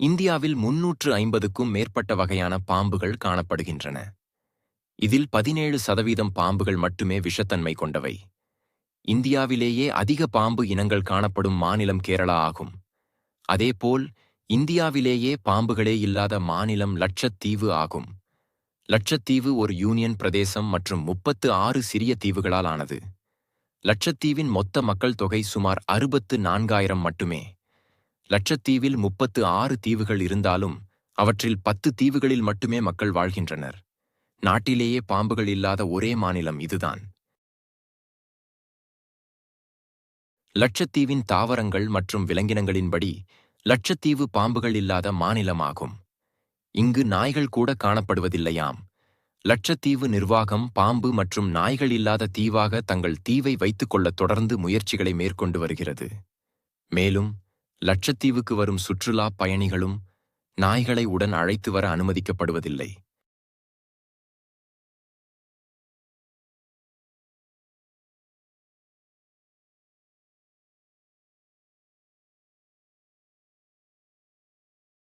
இந்தியாவில் முன்னூற்று ஐம்பதுக்கும் மேற்பட்ட வகையான பாம்புகள் காணப்படுகின்றன. இதில் பதினேழு சதவீதம் பாம்புகள் மட்டுமே விஷத்தன்மை கொண்டவை. இந்தியாவிலேயே அதிக பாம்பு இனங்கள் காணப்படும் மாநிலம் கேரளா ஆகும். அதேபோல் இந்தியாவிலேயே பாம்புகளே இல்லாத மாநிலம் லட்சத்தீவு ஆகும். லட்சத்தீவு ஒரு யூனியன் பிரதேசம் மற்றும் முப்பத்து ஆறு சிறிய தீவுகளால் ஆனது லட்சத்தீவின் மொத்த மக்கள் தொகை சுமார் அறுபத்து நான்காயிரம் மட்டுமே. லட்சத்தீவில் முப்பத்து ஆறு தீவுகள் இருந்தாலும் அவற்றில் பத்து தீவுகளில் மட்டுமே மக்கள் வாழ்கின்றனர். நாட்டிலேயே பாம்புகள் இல்லாத ஒரே மாநிலம் இதுதான். லட்சத்தீவின் தாவரங்கள் மற்றும் விலங்கினங்களின்படி லட்சத்தீவு பாம்புகள் இல்லாத மாநிலமாகும். இங்கு நாய்கள் கூட காணப்படுவதில்லையாம். லட்சத்தீவு நிர்வாகம் பாம்பு மற்றும் நாய்கள் இல்லாத தீவாக தங்கள் தீவை வைத்துக்கொள்ள தொடர்ந்து முயற்சிகளை மேற்கொண்டு வருகிறது. மேலும் லட்சத்தீவுக்கு வரும் சுற்றுலா பயணிகளும் நாய்களை உடன் அழைத்து வர அனுமதிக்கப்படுவதில்லை.